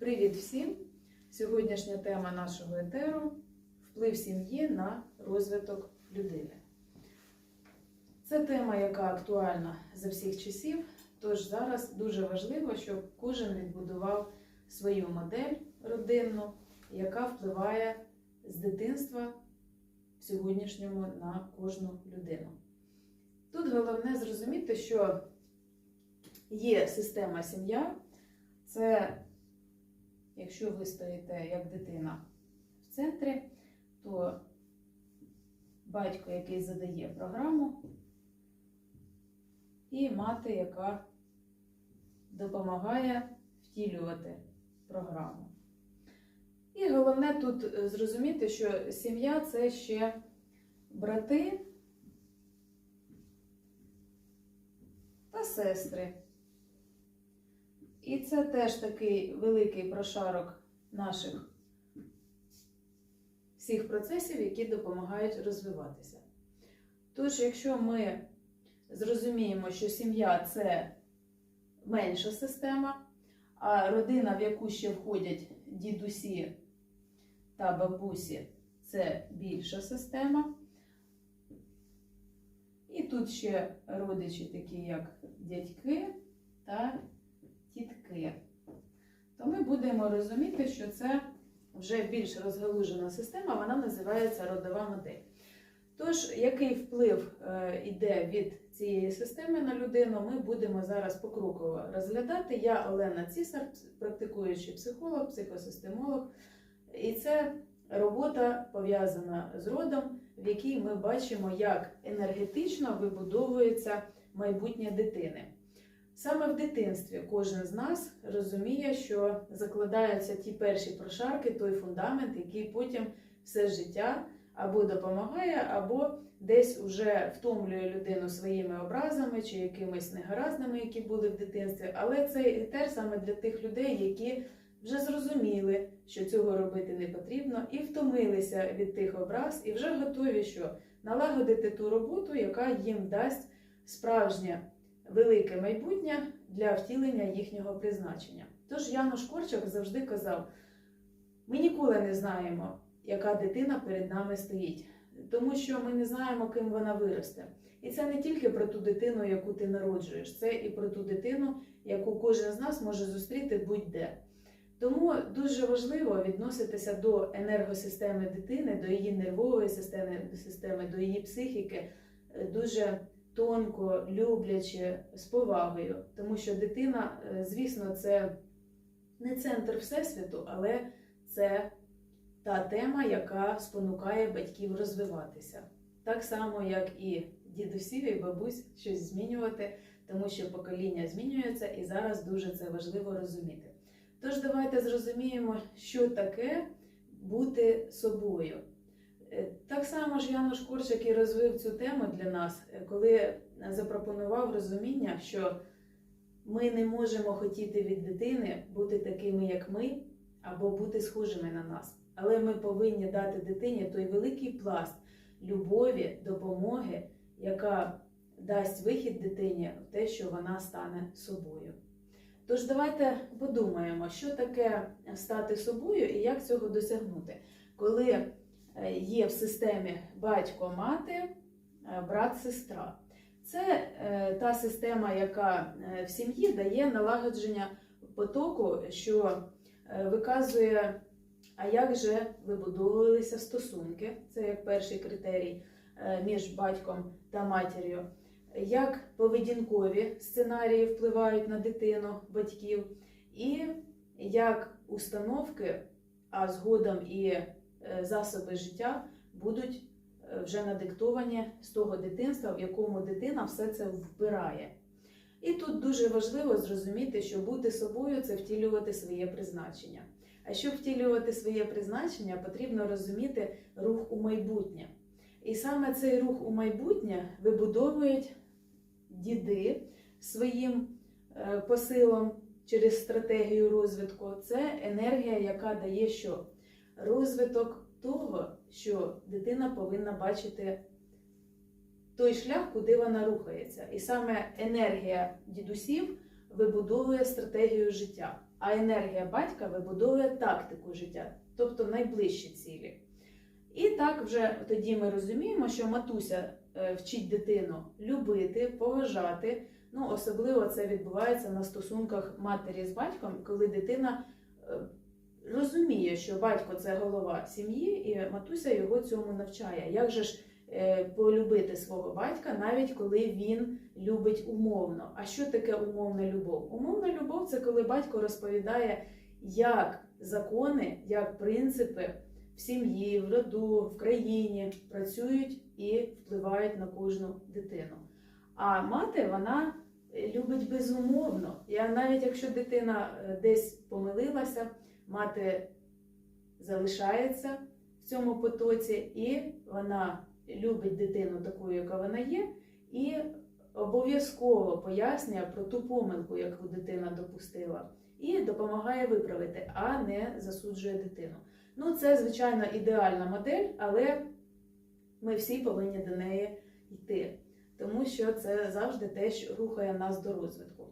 Привіт всім! Сьогоднішня тема нашого етеру вплив сім'ї на розвиток людини. Це тема, яка актуальна за всіх часів, тож зараз дуже важливо, щоб кожен відбудував свою модель родинну, яка впливає з дитинства в сьогоднішньому на кожну людину. Тут головне зрозуміти, що є система сім'я, це якщо ви стоїте як дитина в центрі, то батько, який задає програму, і мати, яка допомагає втілювати програму. І головне тут зрозуміти, що сім'я це ще брати та сестри. І це теж такий великий прошарок наших всіх процесів, які допомагають розвиватися. Тож, якщо ми зрозуміємо, що сім'я це менша система, а родина, в яку ще входять дідусі та бабусі, це більша система. І тут ще родичі, такі як дядьки та тітки, то ми будемо розуміти, що це вже більш розгалужена система, вона називається родова модель. Тож, який вплив е, йде від цієї системи на людину, ми будемо зараз покроково розглядати. Я Олена Цісар, практикуючий психолог, психосистемолог, і це робота пов'язана з родом, в якій ми бачимо, як енергетично вибудовується майбутнє дитини. Саме в дитинстві кожен з нас розуміє, що закладаються ті перші прошарки, той фундамент, який потім все життя або допомагає, або десь уже втомлює людину своїми образами чи якимись негаразними, які були в дитинстві. Але цей етер саме для тих людей, які вже зрозуміли, що цього робити не потрібно, і втомилися від тих образ, і вже готові, що налагодити ту роботу, яка їм дасть справжнє велике майбутнє для втілення їхнього призначення. Тож Януш Корчак завжди казав: ми ніколи не знаємо, яка дитина перед нами стоїть, тому що ми не знаємо, ким вона виросте. І це не тільки про ту дитину, яку ти народжуєш, це і про ту дитину, яку кожен з нас може зустріти будь-де. Тому дуже важливо відноситися до енергосистеми дитини, до її нервової системи, до її психіки е, дуже тонко, любляче, з повагою. Тому що дитина, е, звісно, це не центр Всесвіту, але це та тема, яка спонукає батьків розвиватися. Так само, як і дідусів і бабусь щось змінювати, тому що покоління змінюється, і зараз дуже це важливо розуміти. Тож давайте зрозуміємо, що таке бути собою. Е, Так само ж Януш Корчак і розвив цю тему для нас, е, коли запропонував розуміння, що ми не можемо хотіти від дитини бути такими, як ми, або бути схожими на нас. Але ми повинні дати дитині той великий пласт любові, допомоги, яка дасть вихід дитині в те, що вона стане собою. Тож давайте подумаємо, що таке стати собою і як цього досягнути, коли є в системі батько, мати, е, брат, сестра. Це е, та система, яка е, в сім'ї дає налагодження потоку, що е, виказує, а як же вибудовувалися стосунки, це як перший критерій е, між батьком та матір'ю, як поведінкові сценарії впливають на дитину батьків, і як установки, а згодом і е, засоби життя будуть е, вже надиктовані з того дитинства, в якому дитина все це вбирає. І тут дуже важливо зрозуміти, що бути собою це втілювати своє призначення. А щоб втілювати своє призначення, потрібно розуміти рух у майбутнє. І саме цей рух у майбутнє вибудовують діди своїм е, посилом через стратегію розвитку. Це енергія, яка дає що? Розвиток того, що дитина повинна бачити той шлях, куди вона рухається. І саме енергія дідусів вибудовує стратегію життя, а енергія батька вибудовує тактику життя, тобто найближчі цілі. І так вже тоді ми розуміємо, що матуся е, вчить дитину любити, поважати. Ну, особливо це відбувається на стосунках матері з батьком, коли дитина е, розуміє, що батько це голова сім'ї, і матуся його цьому навчає. Як же ж е, полюбити свого батька, навіть коли він любить умовно? А що таке умовна любов? Умовна любов це коли батько розповідає, як закони, як принципи в сім'ї, в роду, в країні працюють і впливають на кожну дитину. А мати вона любить безумовно. І навіть якщо дитина е, десь помилилася, мати залишається в цьому потоці, і вона любить дитину такою, яка вона є, і обов'язково пояснює про ту помилку, яку дитина допустила, і допомагає виправити, а не засуджує дитину. Ну, це, звичайно, ідеальна модель, але ми всі повинні до неї йти, тому що це завжди те, що рухає нас до розвитку.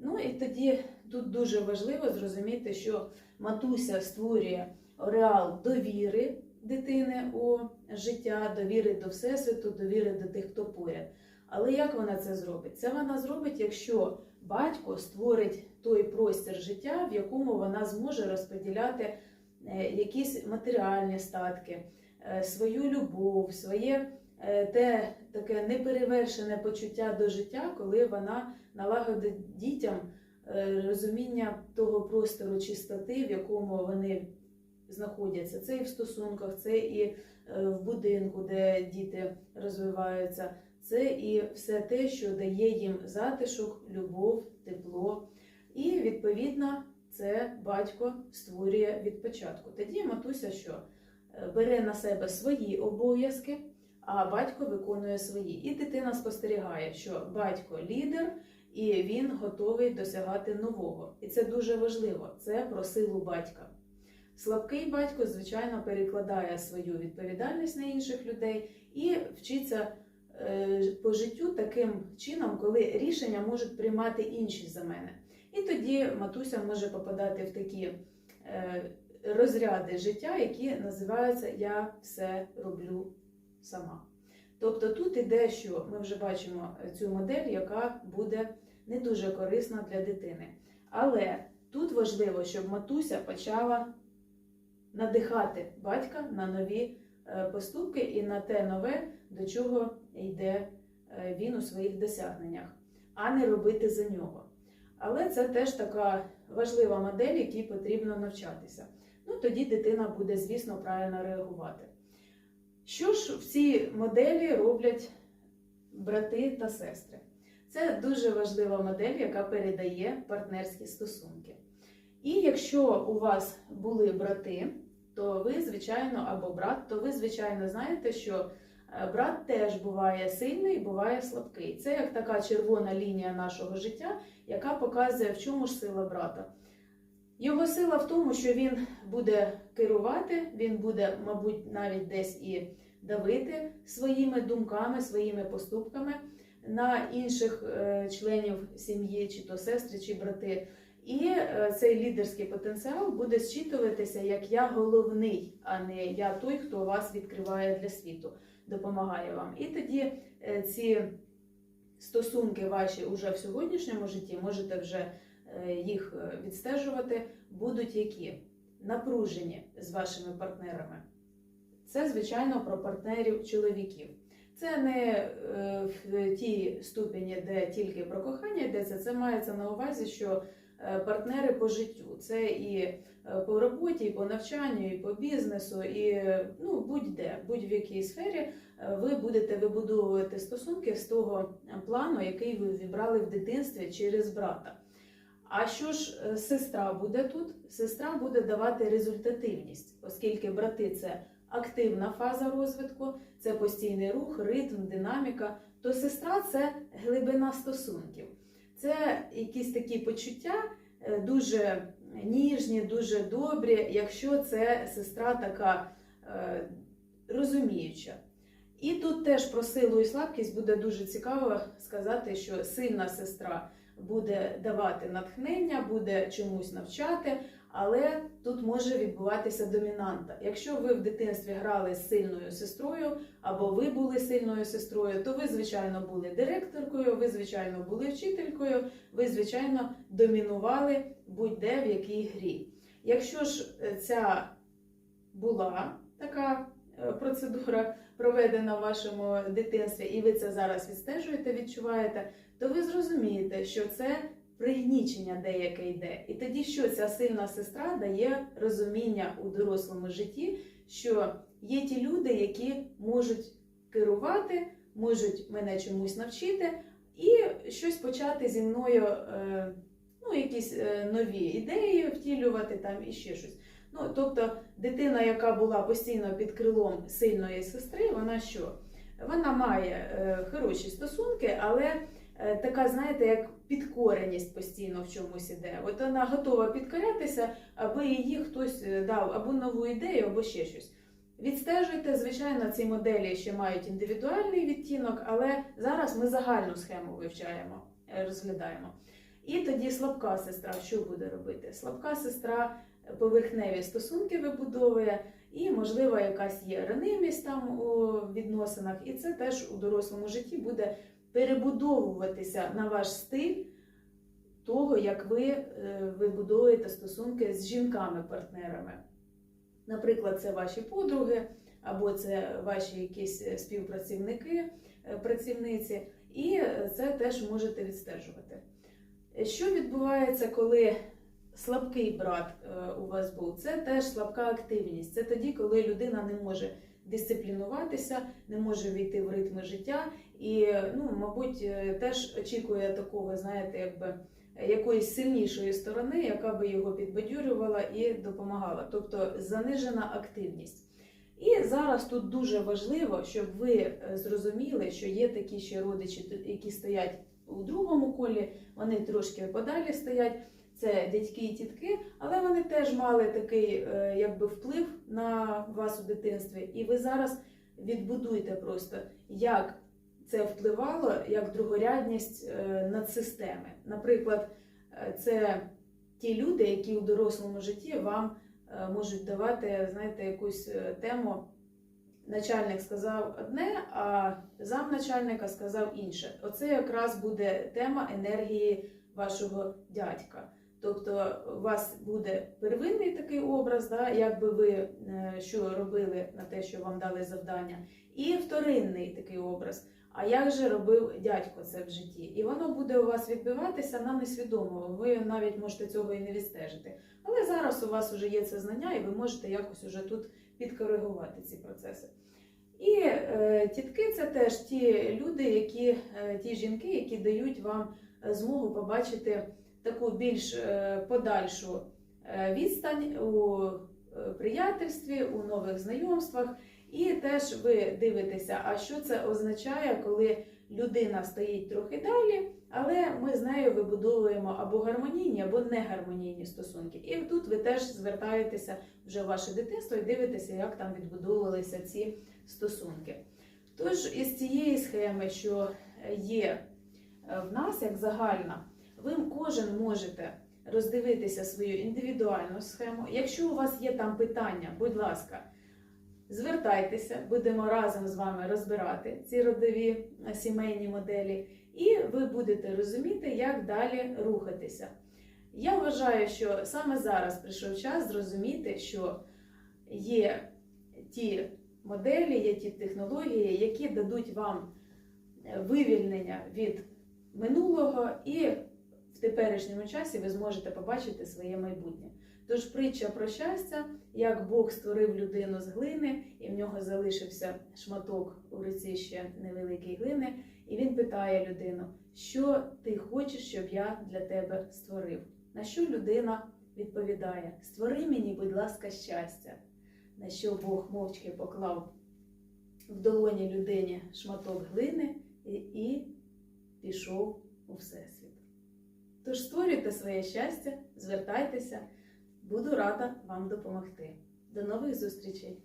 Ну і тоді тут дуже важливо зрозуміти, що матуся створює реал довіри дитини у життя, довіри до Всесвіту, довіри до тих, хто поряд. Але як вона це зробить? Це вона зробить, якщо батько створить той простір життя, в якому вона зможе розподіляти е, якісь матеріальні статки, е, свою любов, своє е, те таке неперевершене почуття до життя, коли вона налагодить дітям е, розуміння того простору чистоти, в якому вони знаходяться. Це і в стосунках, це і е, в будинку, де діти розвиваються, це і все те, що дає їм затишок, любов, тепло. І відповідно це батько створює від початку. Тоді матуся що Е, бере на себе свої обов'язки, а батько виконує свої. І дитина спостерігає, що батько лідер, і він готовий досягати нового. І це дуже важливо. Це про силу батька. Слабкий батько, звичайно, перекладає свою відповідальність на інших людей і вчиться е, по життю таким чином, коли рішення можуть приймати інші за мене. І тоді матуся може попадати в такі е, розряди життя, які називаються Я все роблю сама. Тобто тут іде, що ми вже бачимо цю модель, яка буде не дуже корисна для дитини. Але тут важливо, щоб матуся почала надихати батька на нові е, поступки і на те нове, до чого йде е, він у своїх досягненнях, а не робити за нього. Але це теж така важлива модель, якій потрібно навчатися. Ну тоді дитина буде, звісно, правильно реагувати. Що ж в цій моделі роблять брати та сестри? Це дуже важлива модель, яка передає партнерські стосунки. І якщо у вас були брати, то ви, звичайно, або брат, то ви, звичайно, знаєте, що е, брат теж буває сильний, буває слабкий. Це як така червона лінія нашого життя, яка показує, в чому ж сила брата. Його сила в тому, що він буде керувати, він буде, мабуть, навіть десь і давити своїми думками, своїми поступками на інших е, членів сім'ї, чи то сестри, чи брати. І е, цей лідерський потенціал буде зчитуватися як я головний, а не я той, хто вас відкриває для світу, допомагає вам. І тоді е, ці стосунки ваші уже в сьогоднішньому житті можете вже їх е, відстежувати, будуть які напружені з вашими партнерами. Це, звичайно, про партнерів чоловіків. Це не е, в тій ступені, де тільки про кохання йдеться, це мається на увазі, що е, партнери по життю. Це і е, по роботі, і по навчанню, і по бізнесу, і е, ну, будь-де, будь-в якій сфері е, ви будете вибудовувати стосунки з того плану, який ви вібрали в дитинстві через брата. А що ж е, сестра буде тут? Сестра буде давати результативність, оскільки брати це активна фаза розвитку, це постійний рух, ритм, динаміка, то сестра це глибина стосунків. Це якісь такі почуття е, дуже ніжні, дуже добрі, якщо це сестра така е, розуміюча. І тут теж про силу і слабкість буде дуже цікаво сказати, що сильна сестра буде давати натхнення, буде чомусь навчати, але тут може відбуватися домінанта. Якщо ви в дитинстві грали з сильною сестрою, або ви були сильною сестрою, то ви, звичайно, були директоркою, ви, звичайно, були вчителькою, ви, звичайно, домінували будь-де в якій грі. Якщо ж е, ця була така процедура проведена в вашому дитинстві, і ви це зараз відстежуєте, відчуваєте, то ви зрозумієте, що це пригнічення деяке йде. І тоді що ця сильна сестра дає розуміння у дорослому житті, що є ті люди, які можуть керувати, можуть мене чомусь навчити і щось почати зі мною, е, ну, якісь е, нові ідеї втілювати там і ще щось. Ну, тобто, дитина, яка була постійно під крилом сильної сестри, вона що? Вона має е, хороші стосунки, але е, така, знаєте, як підкореність постійно в чомусь іде. От вона готова підкорятися, аби її хтось е, дав або нову ідею, або ще щось. Відстежуйте, звичайно, ці моделі ще мають індивідуальний відтінок, але зараз ми загальну схему вивчаємо, е, розглядаємо. І тоді слабка сестра що буде робити? Слабка сестра поверхневі стосунки вибудовує, і, можливо, якась є ранимість там у відносинах, і це теж у дорослому житті буде перебудовуватися на ваш стиль того, як ви е, вибудовуєте стосунки з жінками-партнерами. Наприклад, це ваші подруги, або це ваші якісь е, співпрацівники, е, працівниці, і це теж можете відстежувати. Що відбувається, коли слабкий брат е, у вас був? Це теж слабка активність. Це тоді, коли людина не може дисциплінуватися, не може війти в ритми життя, і, ну, мабуть, е, теж очікує такого, знаєте, якби якоїсь сильнішої сторони, яка би його підбадьорювала і допомагала, тобто занижена активність. І зараз тут дуже важливо, щоб ви е, зрозуміли, що є такі ще родичі, які стоять у другому колі, вони трошки подалі стоять. Це дядьки і тітки, але вони теж мали такий е, якби вплив на вас у дитинстві, і ви зараз відбудуйте просто, як це впливало як другорядність е, надсистеми. Наприклад, е, це ті люди, які у дорослому житті вам можуть давати, знаєте, якусь тему. Начальник сказав одне, а замначальника сказав інше. Оце якраз буде тема енергії вашого дядька. Тобто у вас буде первинний такий образ, да, як би ви е, що робили на те, що вам дали завдання, і вторинний такий образ. А як же робив дядько це в житті? І воно буде у вас відбиватися на несвідомого. Ви навіть можете цього і не відстежити. Але зараз у вас вже є це знання, і ви можете якось уже тут підкоригувати ці процеси. І е, тітки це теж ті люди, які, е, ті жінки, які дають вам е, змогу побачити таку більш е, подальшу е, відстань у е, приятельстві, у нових знайомствах. І теж ви дивитеся, а що це означає, коли людина стоїть трохи далі, але ми з нею вибудовуємо або гармонійні, або негармонійні стосунки. І тут ви теж звертаєтеся вже в ваше дитинство і дивитеся, як там відбудовувалися ці стосунки. Тож із цієї схеми, що є в нас як загальна, ви кожен можете роздивитися свою індивідуальну схему. Якщо у вас є там питання, будь ласка, звертайтеся, будемо разом з вами розбирати ці родові е, сімейні моделі, і ви будете розуміти, як далі рухатися. Я вважаю, що саме зараз прийшов час зрозуміти, що є ті моделі, є ті технології, які дадуть вам е, вивільнення від минулого, і в теперішньому часі ви зможете побачити своє майбутнє. Тож притча про щастя, як Бог створив людину з глини, і в нього залишився шматок у руці ще невеликої глини, і він питає людину, що ти хочеш, щоб я для тебе створив. На що людина відповідає: Створи мені, будь ласка, щастя. На що Бог мовчки поклав в долоні людині шматок глини і, і пішов у всесвіт. Тож створюйте своє щастя, звертайтеся, буду рада вам допомогти. До нових зустрічей!